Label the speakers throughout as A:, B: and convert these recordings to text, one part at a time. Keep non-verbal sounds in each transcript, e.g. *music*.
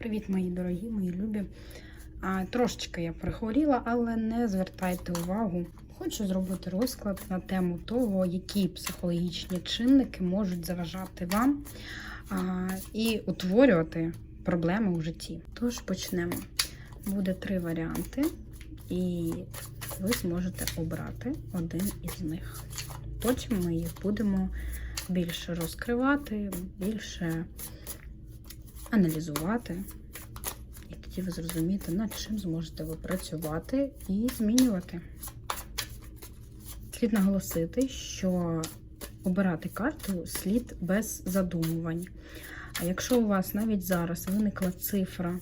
A: Привіт, мої дорогі, мої любі. А, трошечки я прихворіла, але не звертайте увагу. Хочу зробити розклад на тему того, які психологічні чинники можуть заважати вам а, і утворювати проблеми у житті. Тож почнемо. Буде три варіанти, і ви зможете обрати один із них. Потім ми їх будемо більше розкривати, більше аналізувати. І тоді ви зрозумієте, над чим зможете ви працювати і змінювати. Слід наголосити, що обирати карту слід без задумувань. А якщо у вас навіть зараз виникла цифра,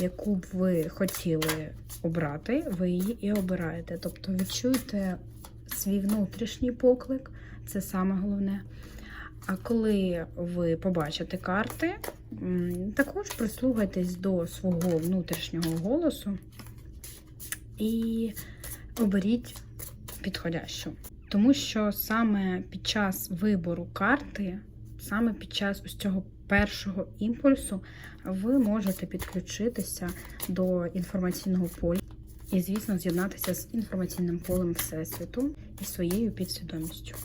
A: яку б ви хотіли обрати, ви її і обираєте. Тобто відчуйте свій внутрішній поклик, це саме головне. А коли ви побачите карти, також прислухайтесь до свого внутрішнього голосу і оберіть підходящу. Тому що саме під час вибору карти, саме під час ось цього першого імпульсу, ви можете підключитися до інформаційного поля і, звісно, з'єднатися з інформаційним полем Всесвіту і своєю підсвідомістю.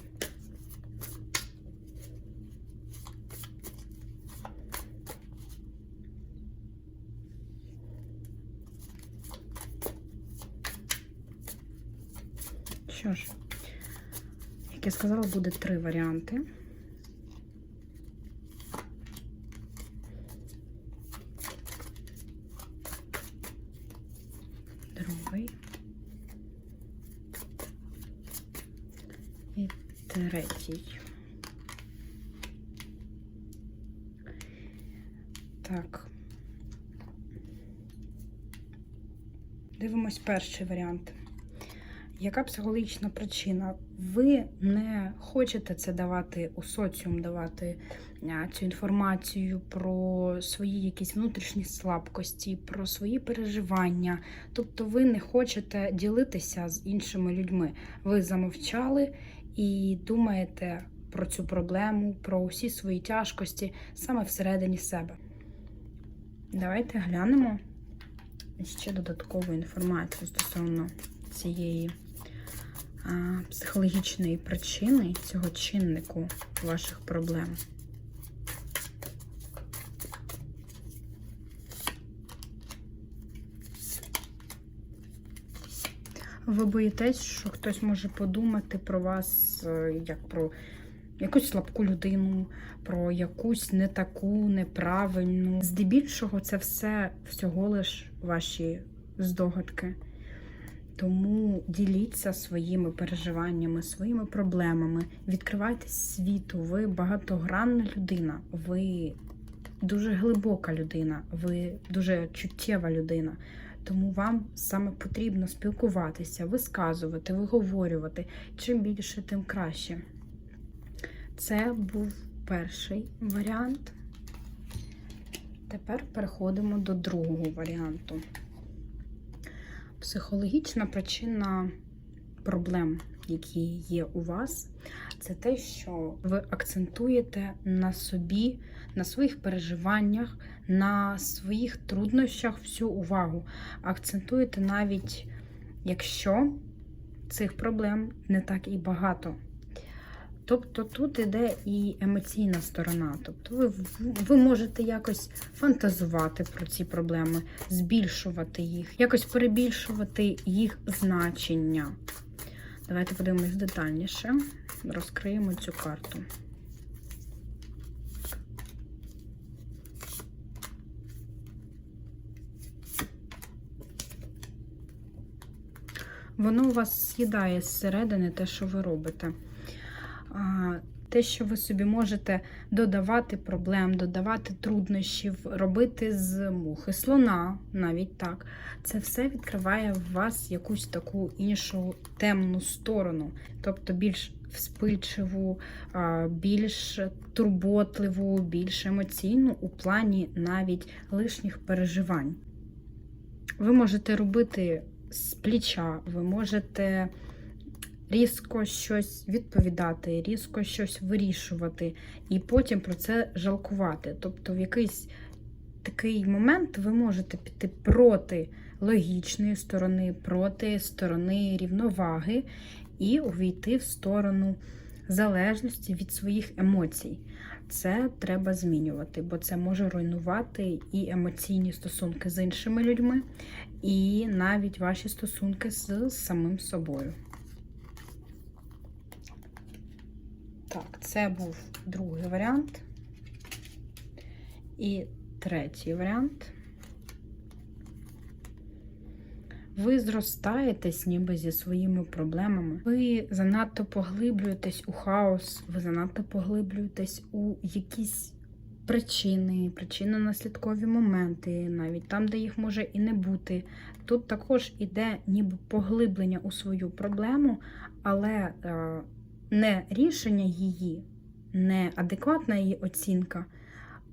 A: Що ж, як я сказала, буде три варіанти. Другий. І третій. Так. Дивимось перший варіант. Яка психологічна причина? Ви не хочете це давати у соціум, давати цю інформацію про свої якісь внутрішні слабкості, про свої переживання. Тобто ви не хочете ділитися з іншими людьми. Ви замовчали і думаєте про цю проблему, про усі свої тяжкості саме всередині себе. Давайте глянемо ще додаткову інформацію стосовно цієї психологічної причини цього чиннику ваших проблем. Ви боїтесь, що хтось може подумати про вас е, як про якусь слабку людину, про якусь не таку, неправильну. Здебільшого це все всього лиш ваші здогадки. Тому діліться своїми переживаннями, своїми проблемами, відкривайте світу. Ви багатогранна людина, ви дуже глибока людина, ви дуже чуттєва людина. Тому вам саме потрібно спілкуватися, висказувати, виговорювати. Чим більше, тим краще. Це був перший варіант. Тепер переходимо до другого варіанту. Психологічна причина проблем, які є у вас, це те, що ви акцентуєте на собі, на своїх переживаннях, на своїх труднощах всю увагу. Акцентуєте навіть, якщо цих проблем не так і багато. Тобто тут іде і емоційна сторона. Тобто ви, ви можете якось фантазувати про ці проблеми, збільшувати їх, якось перебільшувати їх значення. Давайте подивимось детальніше, розкриємо цю карту. Воно у вас з'їдає зсередини те, що ви робите те, що ви собі можете додавати проблем, додавати труднощів, робити з мухи, слона, навіть так, це все відкриває в вас якусь таку іншу темну сторону, тобто більш вспильчиву, більш турботливу, більш емоційну у плані навіть лишніх переживань. Ви можете робити з плеча, ви можете різко щось відповідати, різко щось вирішувати, і потім про це жалкувати. Тобто, в якийсь такий момент ви можете піти проти логічної сторони, проти сторони рівноваги і увійти в сторону залежності від своїх емоцій. Це треба змінювати, бо це може руйнувати і емоційні стосунки з іншими людьми, і навіть ваші стосунки з самим собою. Так, це був другий варіант. І третій варіант. Ви зростаєтесь ніби зі своїми проблемами. Ви занадто поглиблюєтесь у хаос, ви занадто поглиблюєтесь у якісь причини, причинно-наслідкові моменти, навіть там, де їх може і не бути. Тут також іде ніби поглиблення у свою проблему, але е, не рішення її, не адекватна її оцінка,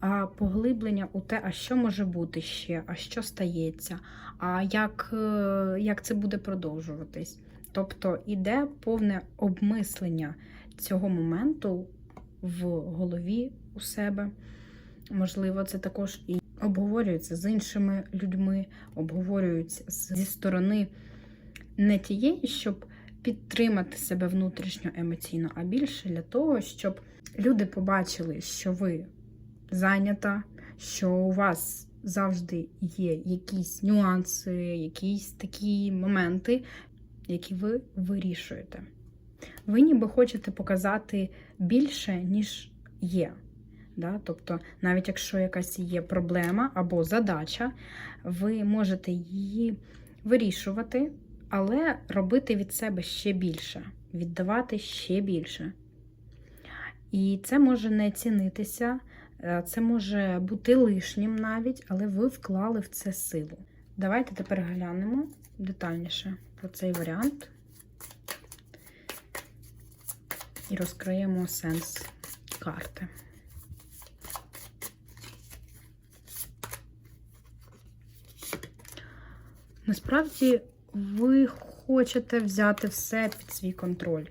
A: а поглиблення у те, а що може бути ще, а що стається, а як, е, як це буде продовжуватись. Тобто іде повне обмислення цього моменту в голові у себе. Можливо, це також і обговорюється з іншими людьми, обговорюється зі сторони не тієї, щоб підтримати себе внутрішньо емоційно, а більше для того, щоб люди побачили, що ви зайнята, що у вас завжди є якісь нюанси, якісь такі моменти, які ви вирішуєте. Ви ніби хочете показати більше, ніж є. Да? Тобто, навіть якщо якась є проблема або задача, ви можете її вирішувати, але робити від себе ще більше, віддавати ще більше. І це може не цінитися, е, це може бути лишнім навіть, але ви вклали в це силу. Давайте тепер глянемо детальніше про цей варіант і розкриємо сенс карти. Насправді, ви хочете взяти все під свій контроль.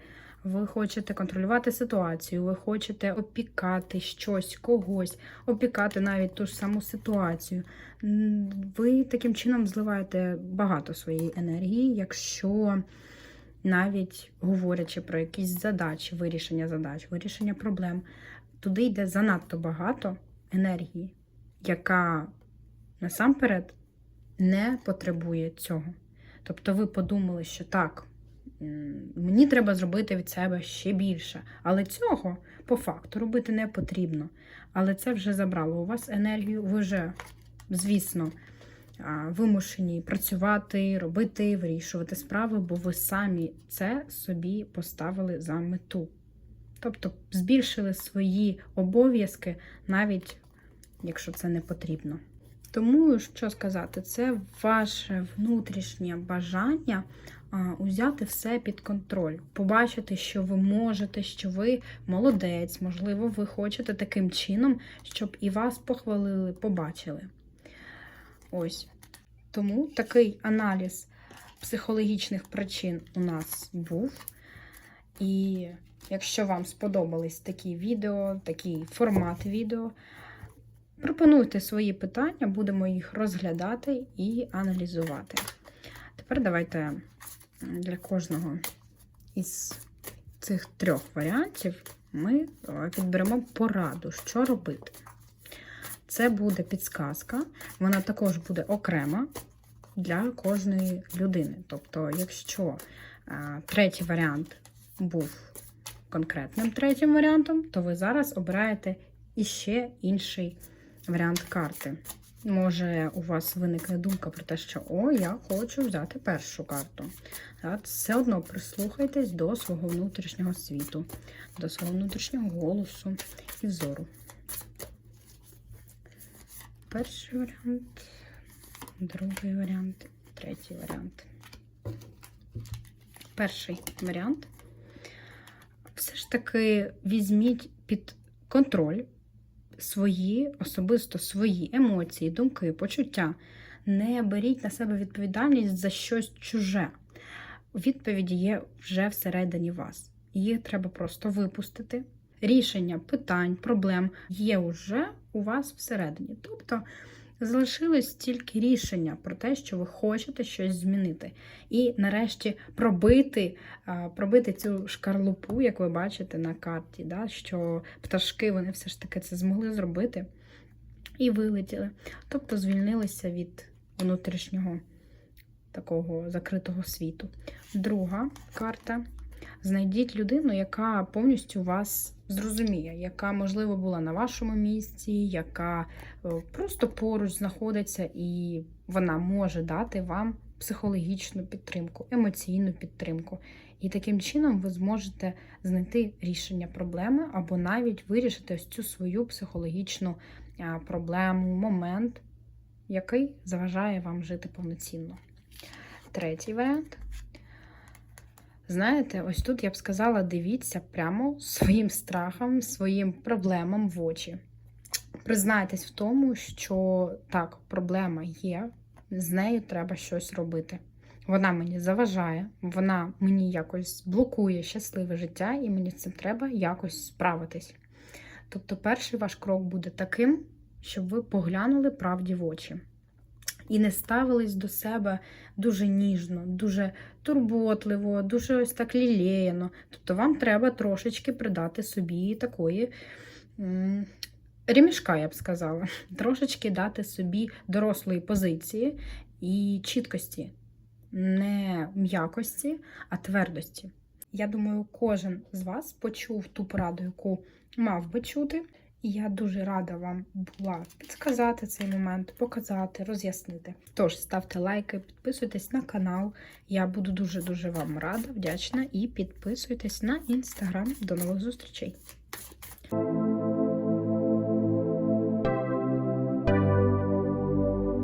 A: Ви хочете контролювати ситуацію, ви хочете опікати щось, когось, опікати навіть ту ж саму ситуацію. Ви таким чином зливаєте багато своєї енергії, якщо навіть говорячи про якісь задачі, вирішення задач, вирішення проблем, туди йде занадто багато енергії, яка насамперед не потребує цього. Тобто ви подумали, що так, мені треба зробити від себе ще більше. Але цього по факту робити не потрібно. Але це вже забрало у вас енергію, ви вже, звісно, вимушені працювати, робити, вирішувати справи, бо ви самі це собі поставили за мету. Тобто збільшили свої обов'язки, навіть якщо це не потрібно. Тому, що сказати, це ваше внутрішнє бажання узяти все під контроль, побачити, що ви можете, що ви молодець, можливо, ви хочете таким чином, щоб і вас похвалили, побачили. Ось. Тому такий аналіз психологічних причин у нас був. І якщо вам сподобались такі відео, такий формат відео, Пропонуйте свої питання, будемо їх розглядати і аналізувати. Тепер давайте для кожного із цих трьох варіантів ми підберемо пораду, що робити. Це буде підсказка, вона також буде окрема для кожної людини. Тобто, якщо третій варіант був конкретним третім варіантом, то ви зараз обираєте іще інший варіант карти. Може, у вас виникне думка про те, що о, я хочу взяти першу карту. Все одно прислухайтесь до свого внутрішнього світу, до свого внутрішнього голосу і взору. Перший варіант, другий варіант, третій варіант. Перший варіант. Все ж таки візьміть під контроль свої, особисто свої емоції, думки, почуття. Не беріть на себе відповідальність за щось чуже. Відповіді є вже всередині вас. Їх треба просто випустити. Рішення питань, проблем є вже у вас всередині. Тобто Залишилось тільки рішення про те, що ви хочете щось змінити. І нарешті пробити, пробити цю шкарлупу, як ви бачите на карті, да, що пташки вони все ж таки це змогли зробити і вилетіли. Тобто звільнилися від внутрішнього такого закритого світу. Друга карта. Знайдіть людину, яка повністю вас зрозуміє, яка, можливо, була на вашому місці, яка е, просто поруч знаходиться, і вона може дати вам психологічну підтримку, емоційну підтримку. І таким чином ви зможете знайти рішення проблеми або навіть вирішити ось цю свою психологічну проблему, момент, який заважає вам жити повноцінно. Третій варіант. Знаєте, ось тут я б сказала, дивіться прямо своїм страхам, своїм проблемам в очі. Признайтесь в тому, що так, проблема є, з нею треба щось робити. Вона мені заважає, вона мені якось блокує щасливе життя, і мені з цим треба якось справитись. Тобто, перший ваш крок буде таким, щоб ви поглянули правді в очі. І не ставились до себе дуже ніжно, дуже турботливо, дуже ось так лілеяно. Тобто вам треба трошечки придати собі такої ремішка, я б сказала, *laughs* трошечки дати собі дорослої позиції і чіткості, не м'якості, а твердості. Я думаю, кожен з вас почув ту пораду, яку мав би чути. І я дуже рада вам була підказати цей момент, показати, роз'яснити. Тож ставте лайки, підписуйтесь на канал. Я буду дуже-дуже вам рада, вдячна і підписуйтесь на інстаграм. До нових зустрічей!